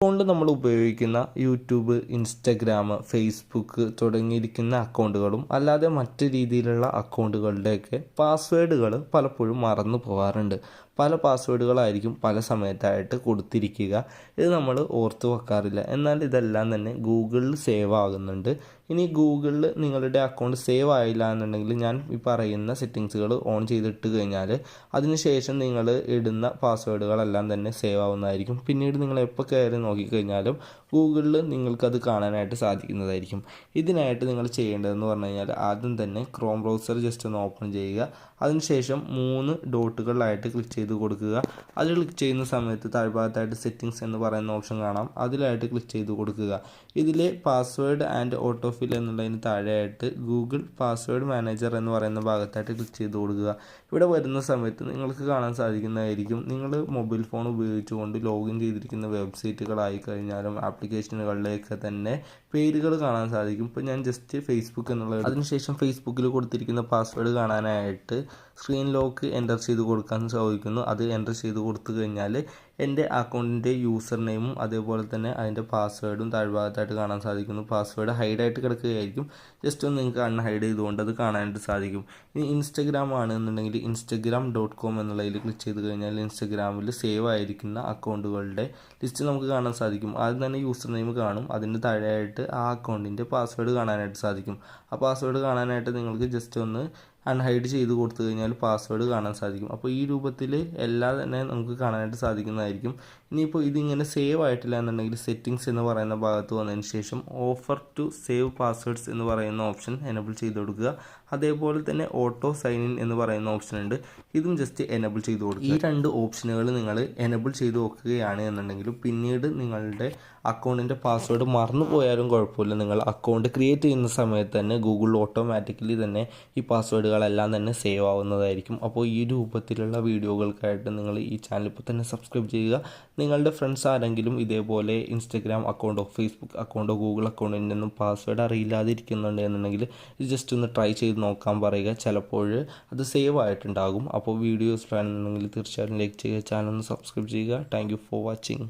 ¡Gracias! Account നമ്മൾ ഉപയോഗിക്കുന്ന YouTube Instagram Facebook തുടങ്ങിയിരിക്കുന്ന അക്കൗണ്ടുകളും അല്ലാതെ മറ്റ് രീതിയിലുള്ള അക്കൗണ്ടുകളുടെയൊക്കെ പാസ്വേഡുകൾ പലപ്പോഴും മറന്നു പോകാറുണ്ട്. പല പാസ്വേഡുകളായിരിക്കും പല സമയത്തായിട്ട് കൊടുത്തിരിക്കുക. ഇത് നമ്മൾ ഓർത്ത് വെക്കാറില്ല. എന്നാൽ ഇതെല്ലാം തന്നെ ഗൂഗിളിൽ സേവ് ആകുന്നുണ്ട്. ഇനി ഗൂഗിളിൽ നിങ്ങളുടെ അക്കൗണ്ട് സേവ് ആയില്ല എന്നുണ്ടെങ്കിൽ ഞാൻ ഈ പറയുന്ന സെറ്റിങ്സുകൾ ഓൺ ചെയ്തിട്ട് കഴിഞ്ഞാൽ അതിനുശേഷം നിങ്ങൾ ഇടുന്ന പാസ്വേഡുകളെല്ലാം തന്നെ സേവ് ആവുന്നതായിരിക്കും. പിന്നീട് നിങ്ങൾ എപ്പോൾ കയറി നോക്കിക്കഴിഞ്ഞാലും ഗൂഗിളിൽ നിങ്ങൾക്കത് കാണാനായിട്ട് സാധിക്കുന്നതായിരിക്കും. ഇതിനായിട്ട് നിങ്ങൾ ചെയ്യേണ്ടതെന്ന് പറഞ്ഞു കഴിഞ്ഞാൽ ആദ്യം തന്നെ ക്രോം ബ്രൗസർ ജസ്റ്റ് ഒന്ന് ഓപ്പൺ ചെയ്യുക. അതിനുശേഷം മൂന്ന് ഡോട്ടുകളിലായിട്ട് ക്ലിക്ക് ചെയ്ത് കൊടുക്കുക. അത് ക്ലിക്ക് ചെയ്യുന്ന സമയത്ത് താഴ്ഭാഗത്തായിട്ട് സെറ്റിങ്സ് എന്ന് പറയുന്ന ഓപ്ഷൻ കാണാം. അതിലായിട്ട് ക്ലിക്ക് ചെയ്ത് കൊടുക്കുക. ഇതിൽ പാസ്വേഡ് ആൻഡ് ഓട്ടോഫിൽ എന്നുള്ളതിന് താഴെയായിട്ട് ഗൂഗിൾ പാസ്വേഡ് മാനേജർ എന്ന് പറയുന്ന ഭാഗത്തായിട്ട് ക്ലിക്ക് ചെയ്ത് കൊടുക്കുക. ഇവിടെ വരുന്ന സമയത്ത് നിങ്ങൾക്ക് കാണാൻ സാധിക്കുന്നതായിരിക്കും. നിങ്ങൾ മൊബൈൽ ഫോൺ ഉപയോഗിച്ചുകൊണ്ട് ലോഗിൻ ചെയ്തിരിക്കുന്ന വെബ്സൈറ്റുകളായി കഴിഞ്ഞാലും ആപ്ലിക്കേഷനുകളിലേക്ക് തന്നെ പേരുകൾ കാണാൻ സാധിക്കും. ഇപ്പോൾ ഞാൻ ജസ്റ്റ് ഫേസ്ബുക്ക് എന്നുള്ള അതിനുശേഷം ഫേസ്ബുക്കിൽ കൊടുത്തിരിക്കുന്ന പാസ്വേഡ് കാണാനായിട്ട് സ്ക്രീൻ ലോക്ക് എന്റർ ചെയ്ത് കൊടുക്കാൻ സാധിക്കുന്നു. അത് എന്റർ ചെയ്ത് കൊടുത്തു കഴിഞ്ഞാൽ എന്റെ അക്കൗണ്ടിന്റെ യൂസർ നെയിമും അതേപോലെ തന്നെ അതിന്റെ പാസ്വേഡും താഴ്ഭാഗത്തായിട്ട് കാണാൻ സാധിക്കുന്നു. പാസ്വേഡ് ഹൈഡായിട്ട് കിടക്കുകയായിരിക്കും. ജസ്റ്റ് ഒന്ന് നിങ്ങൾക്ക് അൺ ഹൈഡ് ചെയ്തുകൊണ്ട് അത് കാണാനായിട്ട് സാധിക്കും. ഇനി ഇൻസ്റ്റഗ്രാം ആണെന്നുണ്ടെങ്കിൽ ഇൻസ്റ്റഗ്രാം ഡോട്ട് കോം എന്നുള്ളതിൽ ക്ലിക്ക് ചെയ്ത് കഴിഞ്ഞാൽ ഇൻസ്റ്റഗ്രാമിൽ സേവ് ആയിരിക്കുന്ന അക്കൗണ്ടുകളുടെ ലിസ്റ്റ് നമുക്ക് കാണാൻ സാധിക്കും. ആദ്യം തന്നെ യൂസർ നെയിം കാണും. അതിന് താഴെയായിട്ട് ആ അക്കൗണ്ടിന്റെ പാസ്വേഡ് കാണാനായിട്ട് സാധിക്കും. ആ പാസ്വേഡ് കാണാനായിട്ട് നിങ്ങൾക്ക് ജസ്റ്റ് ഒന്ന് അൺഹൈഡ് ചെയ്ത് കൊടുത്തു കഴിഞ്ഞാൽ പാസ്വേഡ് കാണാൻ സാധിക്കും. അപ്പോൾ ഈ രൂപത്തിൽ എല്ലാം തന്നെ നമുക്ക് കാണാനായിട്ട് സാധിക്കുന്നതായിരിക്കും. ഇനിയിപ്പോൾ ഇതിങ്ങനെ സേവ് ആയിട്ടില്ല എന്നുണ്ടെങ്കിൽ സെറ്റിങ്സ് എന്ന് പറയുന്ന ഭാഗത്ത് വന്നതിന് ശേഷം ഓഫർ ടു സേവ് പാസ്വേഡ്സ് എന്ന് പറയുന്ന ഓപ്ഷൻ എനബിൾ ചെയ്ത് കൊടുക്കുക. അതേപോലെ തന്നെ ഓട്ടോ സൈൻ ഇൻ എന്ന് പറയുന്ന ഓപ്ഷൻ ഉണ്ട്. ഇതും ജസ്റ്റ് എനബിൾ ചെയ്ത് കൊടുക്കുക. ഈ രണ്ട് ഓപ്ഷനുകൾ നിങ്ങൾ എനബിൾ ചെയ്ത് നോക്കുകയാണ് എന്നുണ്ടെങ്കിൽ പിന്നീട് നിങ്ങളുടെ അക്കൗണ്ടിന്റെ പാസ്വേഡ് മറന്നു പോയാലും കുഴപ്പമില്ല. നിങ്ങൾ അക്കൗണ്ട് ക്രിയേറ്റ് ചെയ്യുന്ന സമയത്ത് തന്നെ ഗൂഗിൾ ഓട്ടോമാറ്റിക്കലി തന്നെ ഈ പാസ്വേഡുകളെല്ലാം തന്നെ സേവ് ആവുന്നതായിരിക്കും. അപ്പോൾ ഈ രൂപത്തിലുള്ള വീഡിയോകൾക്കായിട്ട് നിങ്ങൾ ഈ ചാനൽ ഇപ്പോൾ തന്നെ സബ്സ്ക്രൈബ് ചെയ്യുക. നിങ്ങളുടെ ഫ്രണ്ട്സ് ആരെങ്കിലും ഇതേപോലെ ഇൻസ്റ്റഗ്രാം അക്കൗണ്ടോ ഫേസ്ബുക്ക് അക്കൗണ്ടോ ഗൂഗിൾ അക്കൗണ്ടിൽ നിന്നും പാസ്വേഡ് അറിയില്ലാതിരിക്കുന്നുണ്ട് എന്നുണ്ടെങ്കിൽ ഇത് ജസ്റ്റ് ഒന്ന് ട്രൈ ചെയ്ത് നോക്കാൻ പറയുക. ചിലപ്പോൾ അത് സേവ് ആയിട്ടുണ്ടാകും. അപ്പോൾ വീഡിയോസ് വേണമെന്നുണ്ടെങ്കിൽ തീർച്ചയായിട്ടും ലൈക്ക് ചെയ്യുക. ചാനൽ ഒന്ന് സബ്സ്ക്രൈബ് ചെയ്യുക. Thank for watching